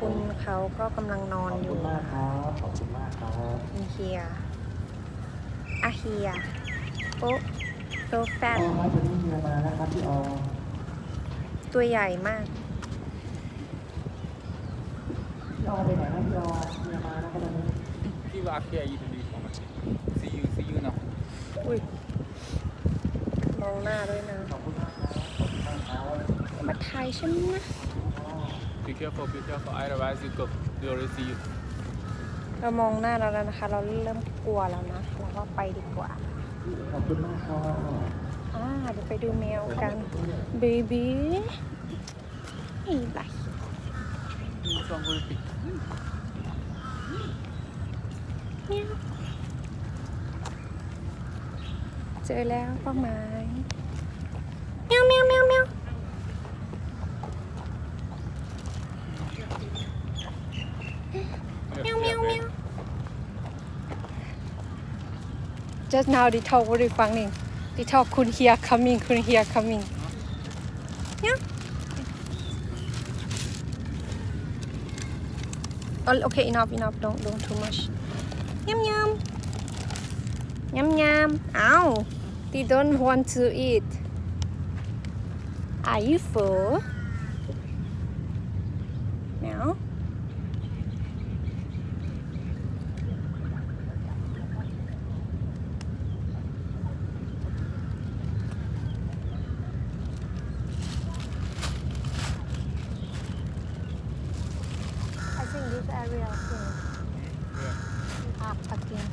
คุณเขาก็กำลังนอนขอบอคุยู่ณมากครับขอบคุณมากครับมีเฮียอาเฮียโอ้โซแฟอตอครับวันนี้เฮียมานะครับพี่ออตัวใหญ่มากพี่ออไปไหนนะพี่ออเฮียมานะครับวันนี้พี่ว่าพี่อายุดีของมัน see you see you now อุ้ยมองหน้าด้วยนะขอบคุณมากครับขอบคุณมากครับมาถ่ายฉันนะ be careful be careful otherwise you go they already see you เรามองหน้าเราแล้วนะคะ เราเริ่มกลัวแล้วนะเราก็ไปดีกว่า ขอบคุณมากครับอ่าเดี๋ยวไปดูแมวกันเบบีนี่ไร this one very big เมียวเจอแล้วเป้าหมา Just now they talk very funny. They talk couldn't hear coming, couldn't hear coming. Yeah. Oh, okay, enough, enough. Don't, don't too much. Yum yum. Yum yum. Ow. They don't want to eat. Are you full? Meow. Area okay. Yeah. Up again.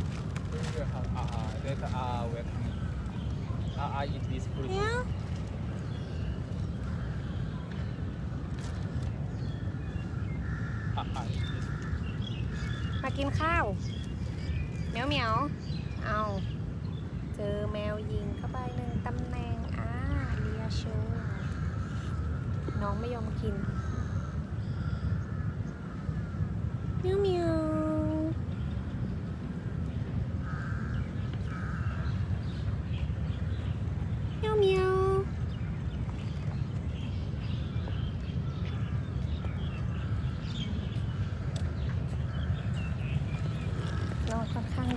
Yeah, uh, uh, that uh, we're coming. Uh, I eat this fruit. Yeah. Uh, I eat this. มากินข้าวเหมียวเหมียวเอาเจอแมวยิงเข้าไปหนึ่งตำแหน่งอ่าเลียโชว์น้องไม่ยอมกิน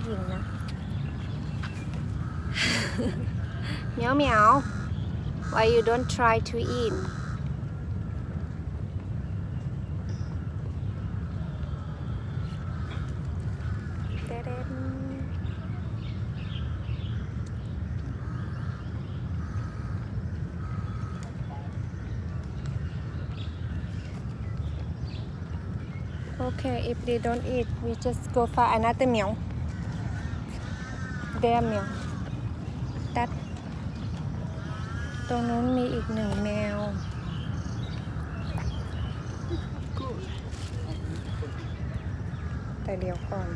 องค่อนข้างยิงนะ เหมียวเหมียว why you don't try to eat เดเดนโอเค if they don't eat we just go for another meal แก้มเนี่ยตัด ตรงนู้นมีอีกหนึ่งแมว แต่เดี๋ยวก่อน